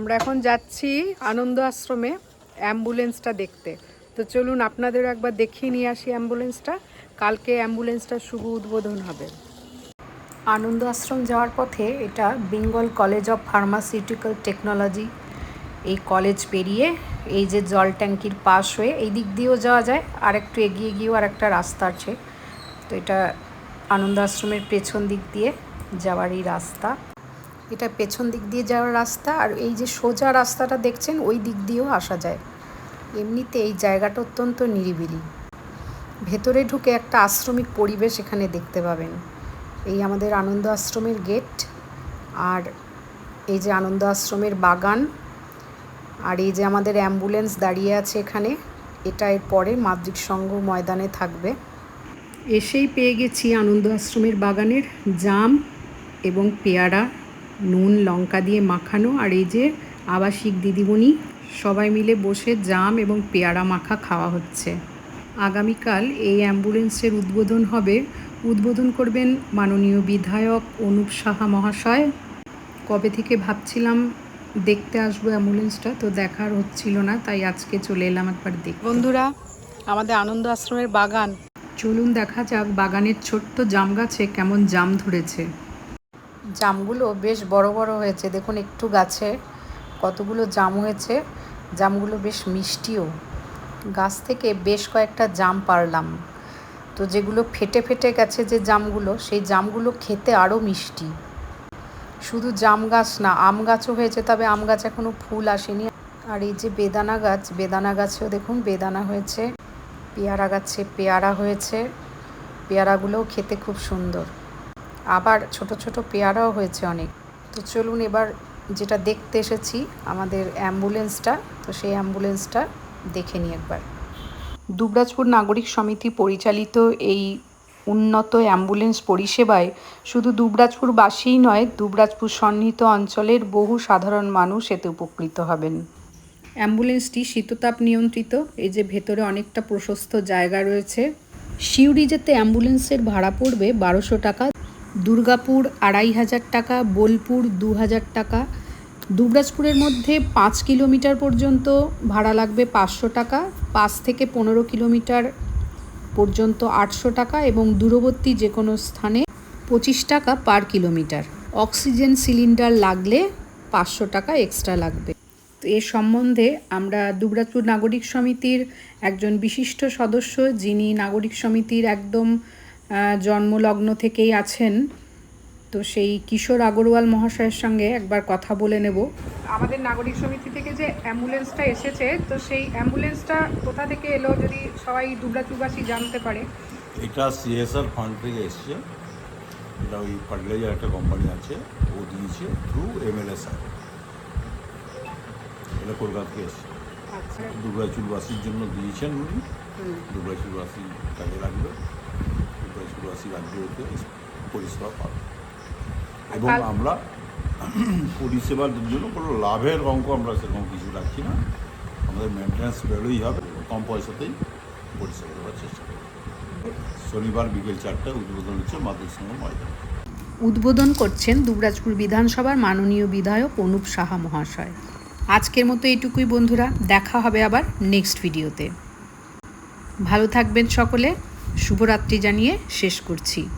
আমরা এখন যাচ্ছি আনন্দ আশ্রমে অ্যাম্বুলেন্সটা দেখতে। তো চলুন আপনাদেরও একবার দেখিয়ে নিয়ে আসি অ্যাম্বুলেন্সটা। কালকে অ্যাম্বুলেন্সটার শুভ উদ্বোধন হবে। আনন্দ আশ্রম যাওয়ার পথে এটা Bengal College of Pharmaceutical Technology. এই কলেজ পেরিয়ে এই যে জল ট্যাঙ্কির পাশ হয়ে এই দিক দিয়েও যাওয়া যায় আর একটু এগিয়ে গিয়েও আর একটা রাস্তা আছে। তো এটা আনন্দ আশ্রমের পেছন দিক দিয়ে যাওয়ার এই রাস্তা। এটা পেছন দিক দিয়ে যাওয়ার রাস্তা আর এই যে সোজা রাস্তাটা দেখছেন, ওই দিক দিয়েও আসা যায়। এমনিতে এই জায়গাটা অত্যন্ত নিরিবিলি। ভেতরে ঢুকে একটা আশ্রমিক পরিবেশ এখানে দেখতে পাবেন। এই আমাদের আনন্দ আশ্রমের গেট আর এই যে আনন্দ আশ্রমের বাগান আর এই যে আমাদের অ্যাম্বুলেন্স দাঁড়িয়ে আছে এখানে, এটা এর পরে মাদ্রিক সংঘ ময়দানে থাকবে। এসেই পেয়ে গেছি আনন্দ আশ্রমের বাগানের জাম এবং পেয়ারা। নুন লঙ্কা দিয়ে মাখানো আর এই যে আবাসিক দিদিমণি সবাই মিলে বসে জাম এবং পেয়ারা মাখা খাওয়া হচ্ছে। আগামীকাল এই অ্যাম্বুলেন্সের উদ্বোধন হবে। উদ্বোধন করবেন মাননীয় বিধায়ক অনুপ সাহা মহাশয়। কবে থেকে ভাবছিলাম দেখতে আসব অ্যাম্বুলেন্সটা তো দেখার হচ্ছিল না তাই আজকে চলে এলাম একবার দেখ বন্ধুরা আমাদের আনন্দ আশ্রমের বাগান। চলুন দেখা যাক বাগানের ছোট্ট জাম গাছে কেমন জাম ধরেছে। জামগুলো বেশ বড় বড় হয়েছে। দেখুন একটু গাছে কতগুলো জাম হয়েছে। জামগুলো বেশ মিষ্টিও। গাছ থেকে বেশ কয়েকটা জাম পারলাম। তো যেগুলো ফেটে ফেটে গেছে যে জামগুলো, সেই জামগুলো খেতে আরও মিষ্টি। শুধু জাম গাছ না, আম গাছও হয়েছে, তবে আম গাছ এখনও ফুল আসেনি। আর এই যে বেদানা গাছ, বেদানা গাছেও দেখুন বেদানা হয়েছে, পেয়ারা গাছে পেয়ারা হয়েছে। পেয়ারাগুলোও খেতে খুব সুন্দর। আবার ছোট ছোট পেয়ারাও হয়েছে অনেক। তো চলুন এবার যেটা দেখতে এসেছি, আমাদের অ্যাম্বুলেন্সটা। তো সেই অ্যাম্বুলেন্সটা দেখে নিই একবার। দুবরাজপুর নাগরিক সমিতি পরিচালিত এই উন্নত অ্যাম্বুলেন্স পরিষেবায় শুধু দুবরাজপুরবাসীই নয়, দুবরাজপুর সন্নিহিত অঞ্চলের বহু সাধারণ মানুষ এতে উপকৃত হবেন। অ্যাম্বুলেন্সটি শীততাপ নিয়ন্ত্রিত, এই যে ভেতরে অনেকটা প্রশস্ত জায়গা রয়েছে। সিউড়ি যেতে অ্যাম্বুলেন্সের ভাড়া পড়বে বারোশো টাকা। দুর্গাপুর আড়াই হাজার টাকা, বোলপুর দু হাজার টাকা। দুবরাজপুরের মধ্যে পাঁচ কিলোমিটার পর্যন্ত ভাড়া লাগবে পাঁচশো টাকা, পাঁচ থেকে পনেরো কিলোমিটার পর্যন্ত আটশো টাকা এবং দূরবর্তী যে কোনো স্থানে পঁচিশ টাকা পার কিলোমিটার। অক্সিজেন সিলিন্ডার লাগলে পাঁচশো টাকা এক্সট্রা লাগবে। তো এ সম্বন্ধে আমরা দুবরাজপুর নাগরিক সমিতির একজন বিশিষ্ট সদস্য যিনি নাগরিক সমিতির একদম জন্মলগ্ন থেকেই আছেন। তো সেই কিশোর আগরওয়াল মহাশয়ের সঙ্গে একবার কথা বলে নেব। আমাদের নাগরিক সমিতি থেকে যে অ্যাম্বুলেন্সটা এসেছে তো সেই অ্যাম্বুলেন্সটা কোথা থেকে এলো যদি সবাই দুবরাজপুরবাসী জানতে পারে? এটা সিএসআর ফান্ড থেকে এসছে। এটা ওই ফার্টিলাইজার একটা কোম্পানি আছে ও দিয়েছে থ্রু এমএলএ স্যার এটা কলকাতা থেকে এসছে। আচ্ছা। দুবরাজপুরবাসীর জন্য দিয়েছেন উনি। দুবরাজপুরবাসী কাজে লাগবে। পরিষেবা পাবে এবং আমরা পরিষেবার জন্য কোনো লাভের অঙ্ক আমরা সেরকম কিছু রাখছি না। আমাদের মেনটেন্যান্স বেরোই হবে কম পয়সাতেই পরিষেবা দেওয়ার চেষ্টা করব। শনিবার বিকেল চারটায় উদ্বোধন হচ্ছে মাদুর সঙ্গে ময়দান। উদ্বোধন করছেন দুবরাজপুর বিধানসভার মাননীয় বিধায়ক অনুপ সাহা মহাশয়। আজকের মতো এইটুকুই বন্ধুরা দেখা হবে আবার নেক্সট ভিডিওতে ভালো থাকবেন সকলে। শুভরাত্রি জানিয়ে শেষ করছি।